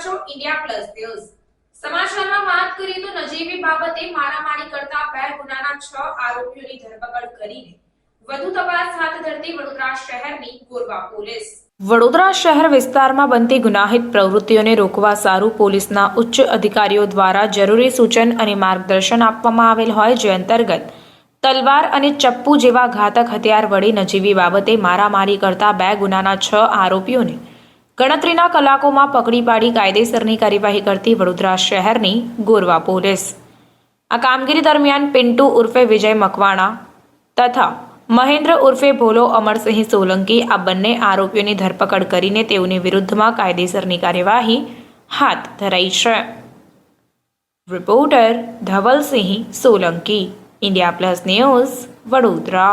છો India plus news સમાચારમાં વાત કરીએ તો નજીવી બાબતે મારામારી કરતા બે ગુનાના છ આરોપીઓની ધરપકડ કરીને વધુ તપાસ હાથ ધરતી વડોદરા શહેરની ગોરવા પોલીસ. વડોદરા શહેર વિસ્તારમાં બનતી ગુનાહિત પ્રવૃત્તિઓને રોકવા સારું પોલીસના ઉચ્ચ અધિકારીઓ દ્વારા જરૂરી સૂચન અને માર્ગદર્શન આપવામાં આવેલ હોય જે અંતર્ગત તલવાર અને ચપ્પુ જેવા ઘાતક હથિયાર વડે નજીવી બાબતે મારામારી કરતા બે ગુનાના છ આરોપીઓને ગણતરીના કલાકોમાં પકડી પાડી કાયદેસરની કાર્યવાહી કરતી વડોદરા શહેરની ગોરવા પોલીસ. આ કામગીરી દરમિયાન પિન્ટુ ઉર્ફે વિજય મકવાણા તથા મહેન્દ્ર ઉર્ફે ભોલો અમરસિંહ સોલંકી આ બંને આરોપીઓની ધરપકડ કરીને તેઓની વિરુદ્ધમાં કાયદેસરની કાર્યવાહી હાથ ધરાઈ છે. Reporter Dhavalsinh Solanki, India plus news, Vadodara.